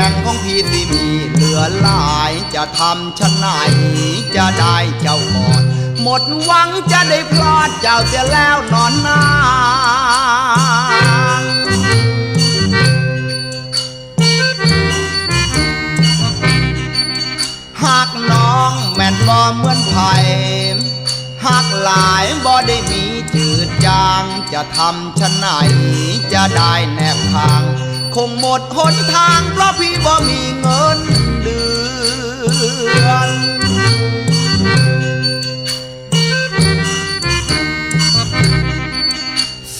ข่งของพี่สิมีเหลือหลายจะทำชะไหนจะได้เจ้าก่อน หมดหวังจะได้พลาดเจ้าเสียแล้วนอนนางหากน้องแม่นบ่เหมือนไผ่หากหลายบ่ได้มีจืดจาง จะทำชะไหนจะได้แนบทาง คงหมดหนทางเพราะพี่บ่มีเงินเดือน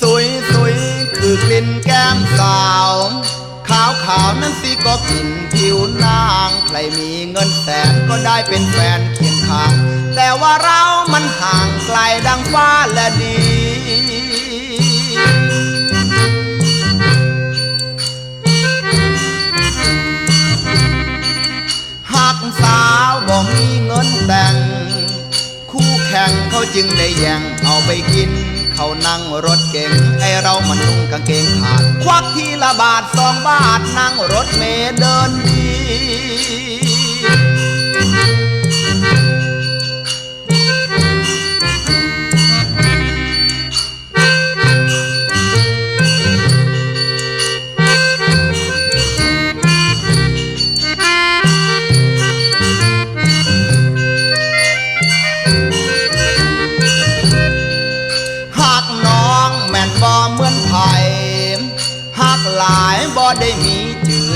สวยสวยคือกลิ่นแก้มสาว ขาวขาวนั้นสิก็กลิ่นผิวนาง ใครมีเงินแสนก็ได้เป็นแฟนเคียงข้าง แต่ว่าเรามันห่างไกลดังฟ้าและดี จึงได้แย่งเอาไปกิน เขานั่งรถเก่งไอเรามันนุ่งกางเกงขาด ควักทีละบาทสองบาทนั่งรถเมล์เดินดี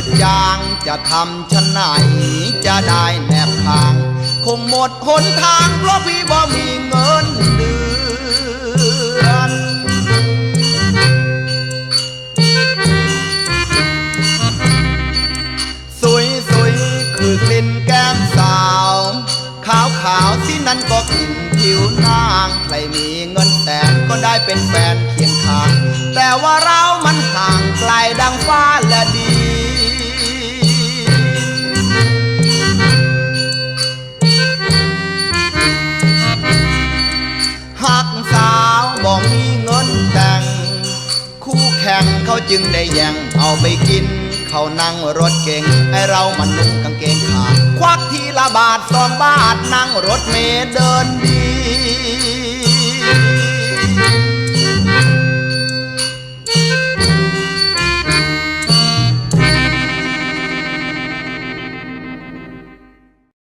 จืดจางจะทำชะไหนจะได้แนบทาง คงหมดหนทางเพราะพี่บ่มีเงินเดือนสวยสวยคือกลิ่นแก้มสาว ขาวขาวที่นั้นก็กลิ่นผิวนางใครมีเงินแสนก็ได้เป็นแฟนเคียงข้าง แต่ว่าเรามันห่างไกลดังฟ้าและดิน เขาจึงได้แย่งเอาไปกิน เขานั่งรถเก่งให้เรามันนุ่งกางเกงขาดควักทีละบาทสองบาทนั่งรถเมล์เดินดี